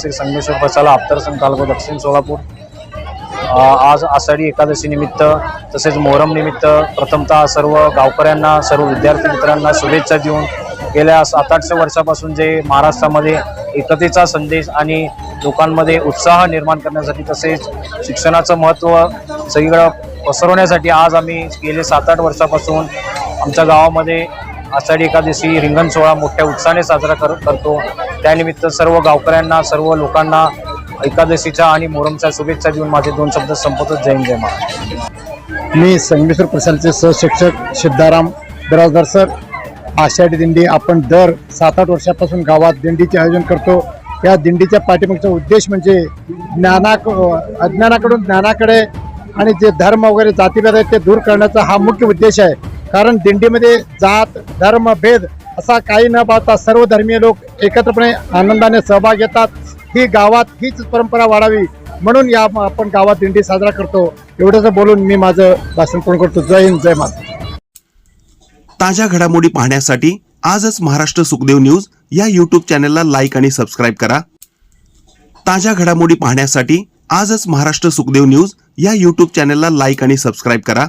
श्री संगमेश्वर प्रसाला अप्तर तालुका दक्षिण सोलापूर. आज आषाढी एकादशी निमित्त तसेच मोहरम निमित्त प्रथमतः सर्व गावकऱ्यांना सर्व विद्यार्थी मित्रांना शुभेच्छा देऊन गेल्या सात आठशे वर्षापासून जे महाराष्ट्रामध्ये एकतेचा संदेश आणि लोकांमध्ये उत्साह निर्माण करण्यासाठी तसेच शिक्षणाचं महत्त्व सगळीकडं पसरवण्यासाठी आज आम्ही गेले सात आठ वर्षापासून आमच्या गावामध्ये आषाढी एकादशी रिंगण सोहळा मोठ्या उत्साहाने साजरा कर करतो. त्यानिमित्त सर्व गावकऱ्यांना सर्व लोकांना एकादशीच्या आणि मोहरमच्या शुभेच्छा देऊन माझे दोन शब्द संपवतो जय जय महाराष्ट्र मी संगमेश्वर प्रसादचे सहशिक्षक सिद्धाराम बिराजदार सर. आषाढी दिंडी आपण दर सात आठ वर्षापासून गावात दिंडीचे आयोजन करतो. या दिंडीच्या पाठीमागचा उद्देश म्हणजे ज्ञाना अज्ञानाकडून ज्ञानाकडे आणि जे धर्म वगैरे जातीभेद आहेत ते दूर करण्याचा हा मुख्य उद्देश आहे. कारण दिंडीमध्ये जात धर्म भेद असा काही न पाहता सर्व धर्मीय लोक एकत्रपणे आनंदाने सहभाग घेतात. ही गावात हीच परंपरा वाढावी म्हणून या आपण गावात दिंडी साजरा करतो. एवढंच बोलून मी माझं भाषण पूर्ण करतो. जय हिंद जय माता ताज्या घडामोडी पाहण्यासाठी आजच महाराष्ट्र सुखदेव न्यूज या यूट्यूब चॅनलला लाईक आणि सबस्क्राईब करा. ताज्या घडामोडी पाहण्यासाठी आजच महाराष्ट्र सुखदेव न्यूज या यूट्यूब चॅनलला लाईक आणि सबस्क्राईब करा.